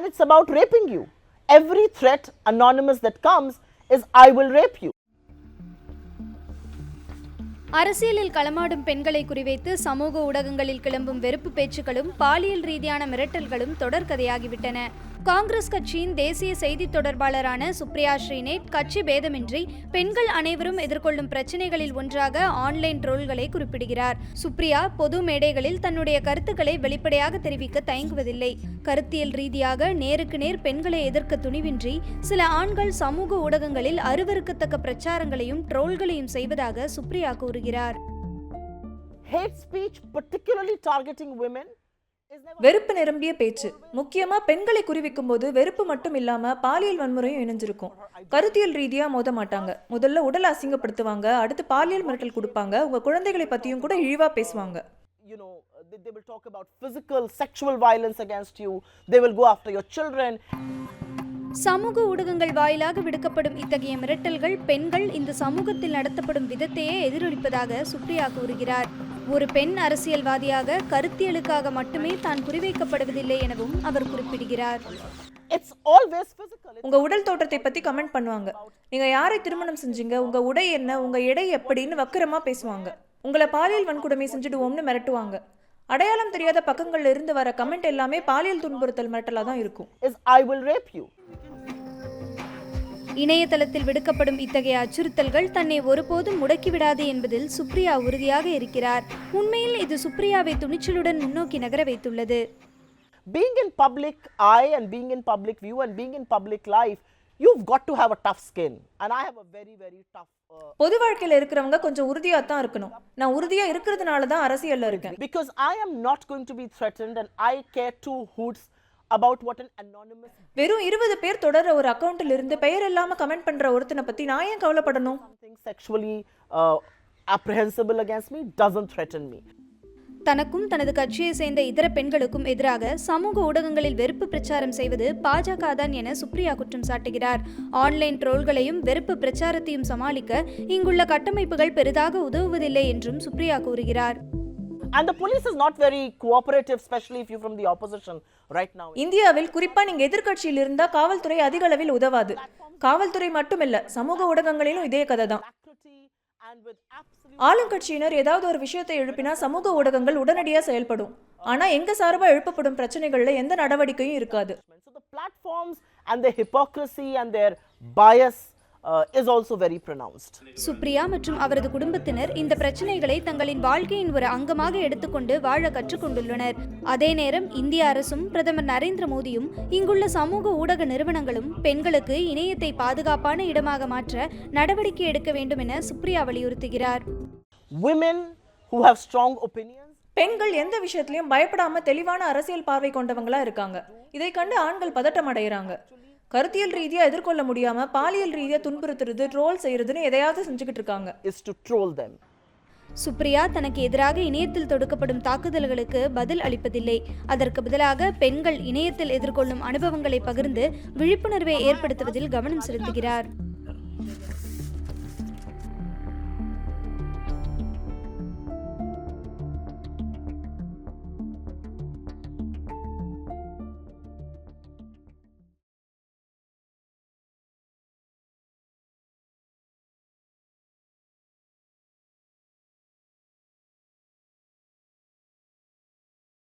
and it's about raping you. Every threat anonymous that comes is I will rape you. அரசியலில் களமாடும் பெண்களை குறிவைத்து சமூக ஊடகங்களில் கிளம்பும் வெறுப்பு பேச்சுக்களும் பாலியல் ரீதியான மிரட்டல்களும் தொடர்கதையாகிவிட்டன. காங்கிரஸ் கட்சியின் தேசிய செய்தி தொடர்பாளரான சுப்ரியா ஸ்ரீநேட் கட்சி பேதமின்றி பெண்கள் அனைவரும் எதிர்கொள்ளும் பிரச்சனைகளில் ஒன்றாக ஆன்லைன் ட்ரோல்களை குறிப்பிடுகிறார். சுப்ரியா பொது மேடைகளில் தன்னுடைய கருத்துக்களை வெளிப்படையாக தெரிவிக்க தயங்குவதில்லை. கருத்தியல் ரீதியாக நேருக்கு நேர் பெண்களை எதிர்க்க துணிவின்றி சில ஆண்கள் சமூக ஊடகங்களில் அருவருக்கத்தக்க பிரச்சாரங்களையும் ட்ரோல்களையும் செய்வதாக சுப்ரியா கூறுகிறார். Never. வெறுப்பு நிரம்பிய பேச்சு முக்கியமா பெண்களை குறிவிக்கும் போது வெறுப்பு மட்டும் இல்லாம பாலியல் வன்முறையும் இணைஞ்சிருக்கும் கருத்தியல் ரீதியா மோத மாட்டாங்க முதல்ல உடல் அசிங்கப்படுத்துவாங்க அடுத்து பாலியல் மிரட்டல் கொடுப்பாங்க உங்க குழந்தைகளை பத்தியும் கூட இழிவா பேசுவாங்க you know, they, they will talk about physical, sexual violence against you. They will go after your children. சமூக ஊடகங்கள் வாயிலாக விடுக்கப்படும் இத்தகைய மிரட்டல்கள் பெண்கள் இந்த சமூகத்தில் நடத்தப்படும் விதத்தையே எதிரொலிப்பதாக சுப்ரியா கூறுகிறார். ஒரு பெண் அரசியல்வாதியாக கருத்தியலுக்காக மட்டுமே தான் குறிவைக்கப்படுவதில்லை எனவும் அவர் குறிப்பிடுகிறார். உங்க உடல் தோற்றத்தை பத்தி கமெண்ட் பண்ணுவாங்க. நீங்க யாரை திருமணம் செஞ்சீங்க? உங்க உடை என்ன? உங்க எடை எப்படின்னு வக்கரமா பேசுவாங்க. உங்களை பாலியல் வன்கொடுமை செஞ்சுடுவோம்னு மிரட்டுவாங்க. அடையாளம் தெரியாத பக்கங்கள்ல இருந்து வர கமெண்ட் எல்லாமே பாலியல் துன்புறுத்தல் மிரட்டலா தான் இருக்கும். இணையதளத்தில் விடுக்கப்படும் இத்தகைய அச்சுறுத்தல்கள் தன்னை ஒருபோதும் முடக்கிவிடாது என்பதில் சுப்ரியா உறுதியாக இருக்கிறார் உண்மையில் இது சுப்ரியாவை துணிச்சலுடன் முன்னோக்கி நகர வைத்துள்ளது Being in public eye and being in public view and being in public life, you've got to have a tough skin. And I have a very, very tough. Uh, பொது வாழ்க்கையில இருக்கிறவங்க கொஞ்சம் உறுதியா தான் இருக்கணும் நான் உறுதியா இருக்கிறதுனால தான் அரசியல்ல இருக்கேன் because I am not going to be threatened and I care two hoots about what an anonymous வெறும் இருபது பேர் தொடர ஒரு அக்கவுண்ட்ல இருந்து பெயர் இல்லாம கமெண்ட் பண்ற ஒருத்தனை பத்தி நான் ஏன் கவலைப்படணும்? Uh, apprehensible against me doesn't threaten me. தனக்கும் தனது கட்சியை சேர்ந்த இதர பெண்களுக்கும் எதிராக சமூக ஊடகங்களில் வெறுப்பு பிரச்சாரம் செய்வது பாஜக தான் என சுப்ரியா குற்றம் சாட்டுகிறார். ஆன்லைன் ட்ரோல்களையும் வெறுப்பு பிரச்சாரத்தையும் சமாளிக்க இங்குள்ள கட்டமைப்புகள் பெரிதாக உதவுவதில்லை என்றும் சுப்ரியா கூறுகிறார். And the police is not very cooperative, especially if you're from the opposition right now. இந்தியாவில் குறிப்பா நீங்க எதிர்க்கட்சியில் இருந்தா காவல்துறை அதிக அளவில் உதவாது. காவல்துறை மட்டுமில்ல சமூக ஊடகங்களிலும் இதே கதை தான். ஆளுங்கட்சியினர் ஏதாவது ஒரு விஷயத்தை எழுப்பினா சமூக ஊடகங்கள் உடனடியா செயல்படும். ஆனா எங்க சார்பா எழுப்பப்படும் பிரச்சனைகள்ல எந்த நடவடிக்கையும் இருக்காது. So the platforms and their hypocrisy and is also very pronounced. Supriya மற்றும் அவரது குடும்பத்தினர் இந்த பிரச்சனைகளை தங்களின் வாழ்க்கையின் ஒரு அங்கமாக எடுத்துக்கொண்டு வாழ கற்றுக்கொண்டுள்ளனர். அதே நேரம் இந்திய அரசும் பிரதமர் நரேந்திர மோடியும் இங்குள்ள சமூக ஊடக நிறுவனங்களும் பெண்களுக்கு இணையத்தை பாதுகாப்பான இடமாக மாற்ற நடவடிக்கை எடுக்க வேண்டும் என Supriya வலியுறுத்துகிறார். Women who have strong opinions. பெண்கள் எந்த விஷயத்திலயும் பயப்படாம தெளிவான அரசியல் பார்வை கொண்டவங்களா இருக்காங்க. இதை கண்டு ஆண்கள் பதட்டம் அடைகிறாங்க கருத்தியல் ரீதியா எதிர்கொள்ள முடியாம பாலியல் ரீதியா துன்புறுத்துறது ட்ரோல் செய்யறதுன்னு எதையாவது செஞ்சுக்கிட்டு இருக்காங்க. Is to troll them. Supriya தனக்கு எதிராக இணையத்தில் தொடுக்கப்படும் தாக்குதல்களுக்கு பதில் அளிப்பதில்லை. அதற்கு பதிலாக பெண்கள் இணையத்தில் எதிர்கொள்ளும் அனுபவங்களை பகிர்ந்து விழிப்புணர்வை ஏற்படுத்துவதில் கவனம் செலுத்துகிறார்.